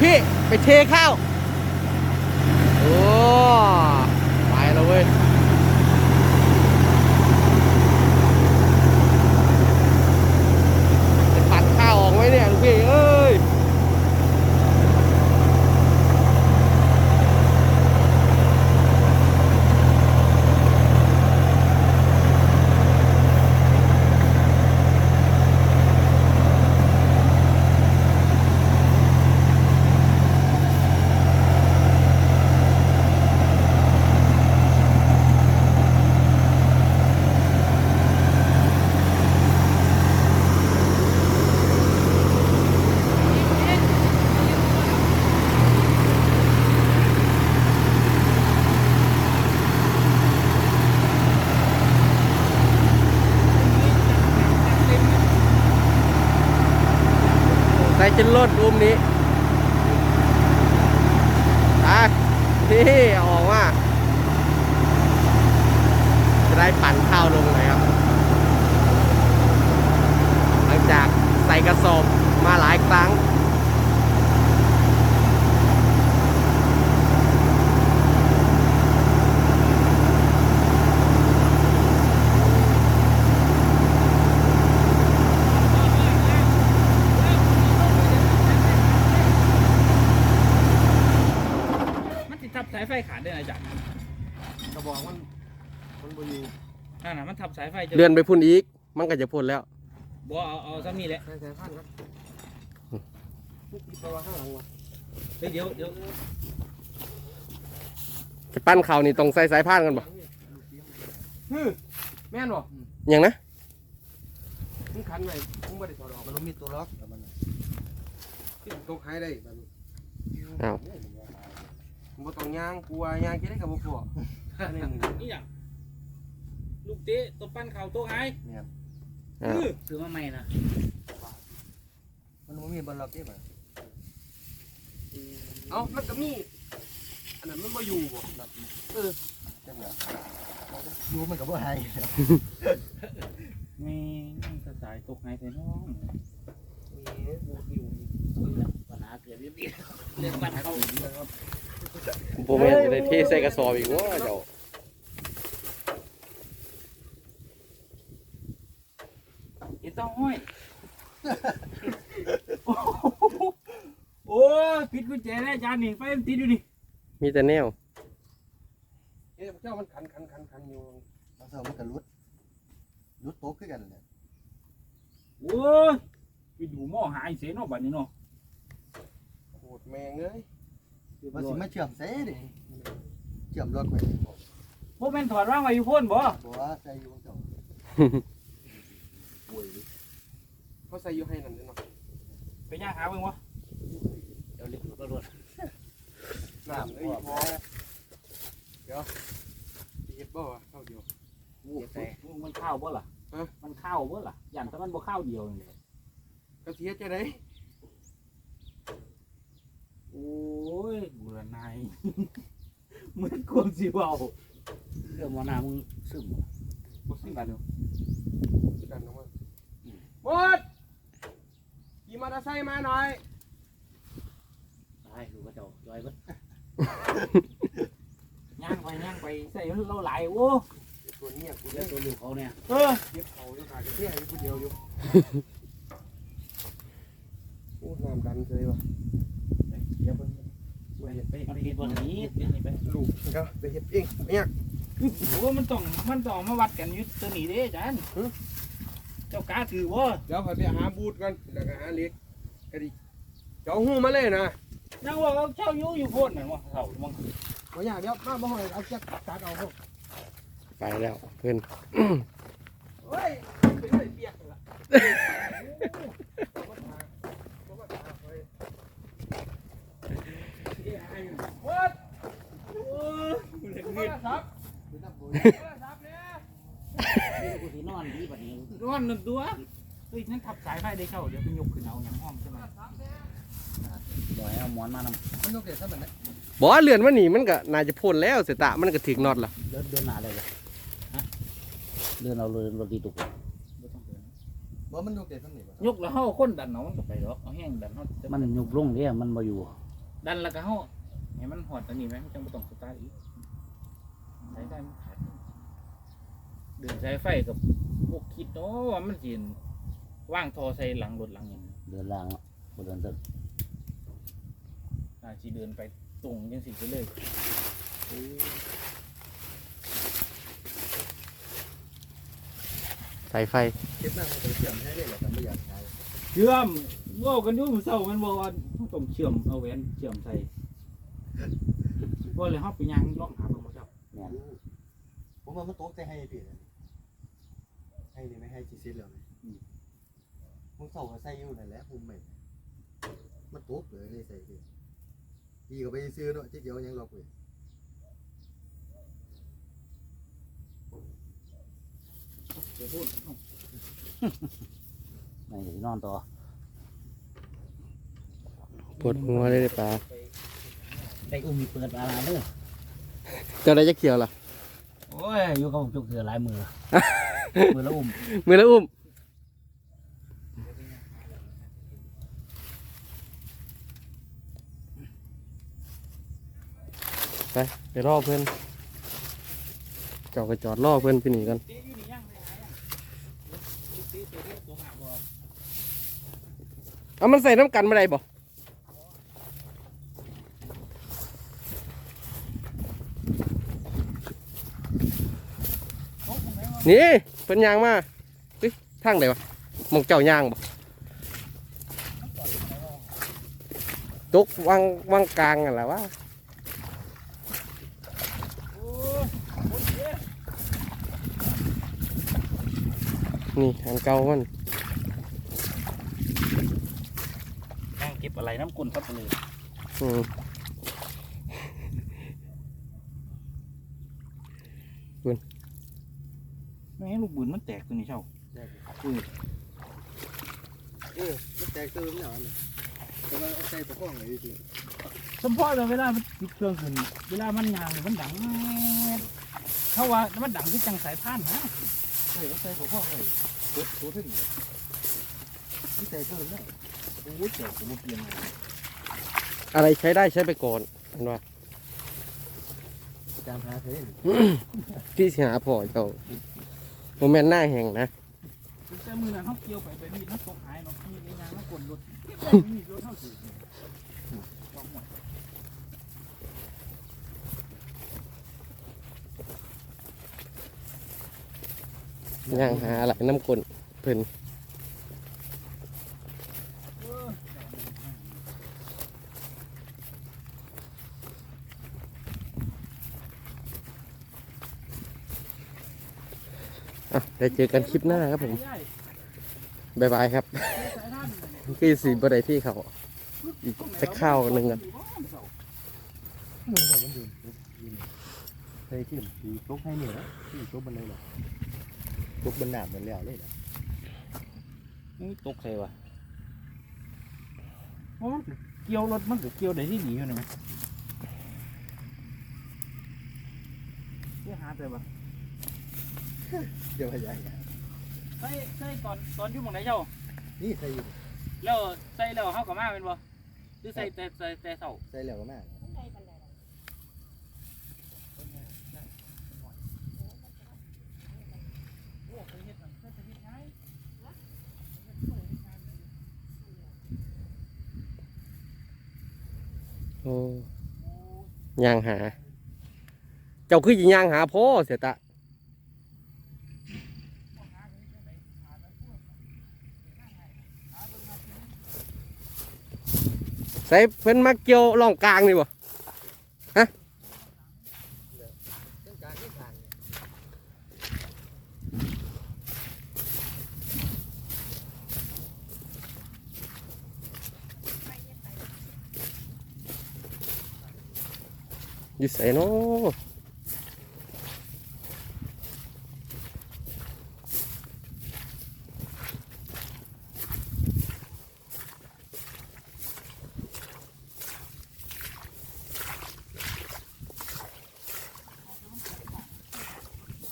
พี่ ไปเทข้าว โอ้ไปแล้วเว้ยจะปัดข้าวออกไว้เนี่ยลูกพี่เออ ใส่จนลดรูมนี้ไปนี่อออกว่าจะได้ปั่นข้าวลงเลยครับ หลังจากใส่กระสอบมาหลายครั้ง มันติดทับสายไฟขาดได้ไงจ๊ะ กระบอกมันมันบอยู่ นั่น น่ะมันทับสายไฟจะเลื่อนไปพุ่นอีก มันก็จะพุ่นแล้ว บ่เอาเอาซ้ำนี่แหละใส่สายพันครับไปวางข้างหลังวะเฮ้ยเดี๋ยวเดี๋ยวจะปั้นเขาวนี่ต้องใส่สายพานกันบ่ฮึแม่นบ่ยังนะมึงคันไว้มึงบ่ได้ถอดออกมันต้องมีตัวล็อกแต่มันที่มันตกหายได้มันอ้าวมึงบ่ต้องย่างกลัวยางคิดได้กับบ่พออันนี้มึง นี่อย่าง ลูกเตะตัวปั้นเข่าตัวหายอ้าวอื้อซื้อมาใหม่นะมันบ่มีบอลล็อกเด้บ่เอ้ามันก็มี อันนั้นมันบ่อยู่บ่เออจังหวะอยู่มันก็บ่หายแม่งกระสายตกหายไปน้องมีบูดอยู่ปัญหาเกิดเรื่องนี้เรื่องปั้นเข่าผมไม่จะได้เทใส่กระสอบอีกว่าเจ้า ไอ้ เต้าห้อย โอ้ยปิดกุญแจได้จานนี่ไฟมันติดอยู่นี่มีแต่แนวเอ๊ะเจ้ามันคันคันคันคันอยู่แล้วเสามันก็รุดรุดโต๊ะขึ้นกันเลยโอ้ยไปดูหม้อหายเสียเนาะบัดนี้เนาะโหดแมงเอ้ยว่าสิมาเชื่อมเซ่ดิเชื่อมรถไว้พวกแม่นถอดร่างไว้อยู่พ่นบ่บอกว่าใส่อยู่เจ้า เขาใส่อยู่ให้นั่นเด้อเนาะไปย่างหาเบิ่งวะเดี๋ยวเล็กก็รถน้ำเอ้ยพอเดี๋ยวสิเฮ็ดบ่วะเท่าเดียวมันข้าวบ่ล่ะฮะมันข้าวบ่ล่ะอย่างแต่มันบ่ข้าวเดียวนี่แหละก็สิเฮ็ดจังได๋โอ้ยเบื่อหนายเหมือนคนสิเว้าเรื่องมอนามึงซึมบ่สิกันเนาะกันออกมาหมด ขี่มอเตอร์ไซค์มาหน่อย ตายดูกระเจ้าจอยเบิดย่างไปย่างไปใส่เราหลายโอ้ตัวเนี้ยกูเรื่ได้องตัวลูกเขาเนี่ยเออเก็บเขาอยู่ขาดเที่ยอยู่คนเดียวอยู่ โอ้น้ำดันเลยวะเดี๋ยวเพิ่งไปเฮ็ดไปมันผิดวันนี้เดี๋ยวนี้ไปลูกก็ไปเฮ็ดเองเนี่ยโอ้มันต้องมันต้องมาวัดกันอยู่ตัวนี้เด้อาจารย์ เจ้ากาถือบ่เดี๋ยวไปไปหาบูทกันแล้วก็หาเหล็กก็ดิเจ้าหูมาเลยนะยังว่าเขาเช่าอยู่อยู่พ่นนั่นว่าเขามังบ่อยากเดี๋ยวมาบ่หอยเอาจักตัดเอาพวกไปแล้วเพื่อน เฮ้ยไปเลยเปียกละวัด โอ้ย โทรศัพท์ คือนับบุญ โทรศัพท์เนี่ย กูสินอนดีบัดนี้ ร้อนหนึ่งตัวเฮ้ยนั่นขับสาย ไฟได้เช่าเดี๋ยวไปยกขึ้นเอาอย่างห้อมใช่ไหมบ่ให้เอาหมอนมานำมันยกเด็ดซะมันนะบอกว่าเลื่อนมันหนีมันก็น่าจะพ่นแล้วเสยตะมันก็ถึกน็อตละเดินเดินหน้าเลยเดินเอาเลยรถดีตุกบ่ต้องเดินบ่มันยกเด็ดซะนี่บ่ยกแล้วเขาคนดันเอามันก็ไปหรอกเอาแห้งดันเขาจะมันยุบลงเนี่ยมันมาอยู่ ดันแล้วก็เฮาให้มันหอดอันนี้ไหมมันจังบ่ต้องสตาร์ทอีกใช้ได้มันขาดเดินสายไฟกับพวกคิดเนาะว่ามันสิ ว่างทอใส่หลังรถหลังหยังเดินล่างเนาะบ่เดินตึกอาสิเดินไปตรงจังสิไปเลยสายไฟ เก็บนั่งมันจะเชื่อมให้เลยแหละแต่ไม่อยากใช้เชื่อมเว่ากันอยู่มื้อเช้ามันบอกว่าต้องเชื่อมเอาแหวนเชื่อมใส่บ่เลยเฮาไปยังลองหาเบิ่งบ่เจ้าแม่นผมว่ามันโต๊ะแต่ให้เปลี่ยนให้นี่ไม่ให้จีซิดเลย มึงส่งมาใส่อยู่นั่นแหละมุมใหม่มันโต๊ะเลยเลยใส่เปลี่ยนดีก็ไปซื้อเนาะที่เดียวยังหลอกเลยเดี๋ยวพูดเอ้าไม่ได้นอนต่อปวดหัวเลยเด้อปลาได้อุ้มมีเปิดอะไรเด้อเจ้าได้จะเขียวเหรอโอ้ยอยู่กับผมจุกเสือหลายมือมือละอุ้มมือแล้วอุ้ม ไปไปรอเพื่อนเจ้าก็จอดรอเพื่อนพี่หนีกันตีอยู่นี่ยังไม่หายยังตีตัวเอามันใส่น้ำกันมาได้บ่นี่เป็นยางมาเฮ้ยทางไหนวะมองเจ้ายางบ่ตกวางวางกลางกันแหละวะ โอ้ยโอ้ยเด้ นี่อันเก่ามันนั่งเก็บอะไรน้ำกุนครับเลยอืมไม่ให้ลูกบืนมันแตกตัวนี้เช่าเออมันแตกตื่นเนี่ยอันนี้แต่ว่าเอาใส่ตัวข้องเลยจริงสมพอเลยเวลามันติดเครื่องขึ้นเวลามันยางเนี่ยมันดังเขาว่ามันดังที่จังสายพานนะ เฮ้ยใส่หัวข้อเลยกดตัวขึ้นเลยมันแตกตื่นเนี่โอ้ยแตกตัวเปลี่ยนเลยอะไรใช้ได้ใช้ไปก่อนเห็นว่าจามหาเทนพี่สิหาพ่อเจ้าโมเมนต์หน้าแห่งนะแต่มือนั้นเขาเกี่ยวไปไปมีดมันตกหายเนาะมีไอ้ยางมันกดรถที่แบบมีรถเท่าสิบอกหมด ย่างหาอะไรน้ำกลนเพิ่นอะได้เจอกันคลิปหน้าครับผมบ๊ายบายครับพี่สีบไดที่เขาอีกสักข้าวหนึ่งอะมึงแบบมันยืนยืนเคยที่ตีตกให้เหนี่ยนะที่ตกบันไดหรอ ตกบันหนาเหมือนแล้วเลยนะนี่ตกใส่วะเพราะมันก็เกี่ยวรถมันก็เกี่ยวได้ที่ดีอยู่นะไหมเกี่ยวหาแต่ว่าเดี๋ยวใหญ่ใส่ใส่ตอนตอนอยู่หมองไหนเจ้า นี่ใส่อยู่แล้วใส่แล้วเฮาก็มาเป็นบ่หรือใส่แต่ใส่แต่เสาใส่แล้วก็มา ย่างหา เจ้าคือจิย่างหาพ่อเสียตะใส่เพิ่นมาเกี่ยวล่องกลางนี่บ่ เส้นกลางที่ทางเนี่ย อยู่ใส่เนาะ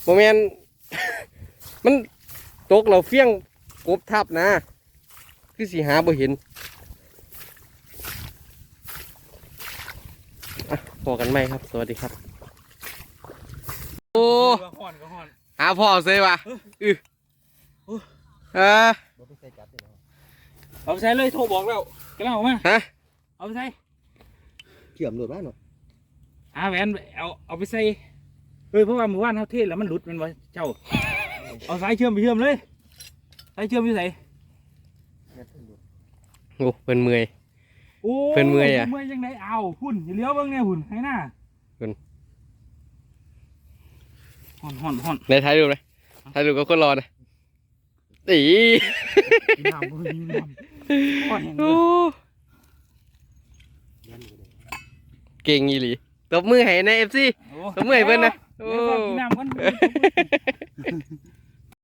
โมเมนมันตกเราเฟี้ยงกบทับนะ คือสีหาบ่เห็น อะ พอกันไหมครับ สวัสดีครับ โอ้ก็ห่อนก็ห่อนหาพ่อเซยวะอือเออบ่ไปใส่จับเลยเนาะเอาไปใช้เลยโทรบอกแล้วกำลังออกมาฮะเอาไปใช้เขี่ยมโดดมาเนาะอาแหวนเอาเอาไปใส่เฮ้ยเพราะว่าเมื่อวานเขาเทศแล้วมันหลุดมันวะเจ้า เอาสายเชื่อมไปเชื่อมเลยสายเชื่อมอยู่ไหนแม่นเพิ่นโดดโอ้เป็นเมื่อย โอ้เพิ่นเมื่อยอะ เมื่อยยังไงเอาหุ่นอย่าเลี้ยวเบิ่งแน่หุ่นให้หน้าหุ่น ห่อนห่อนห่อนในถ่ายรูปเลยถ่ายรูปกับคนรอนะตีน้ำบ่มีน้ำห่อนแห้งเลโอ้ยยันอยู่เลยเก่งอีหลีตบมือให้ในเอฟซี โอ้ผมเมื่อยเพิ่นนะ โอ้ เดี๋ยวก่อนกินน้ำก่อน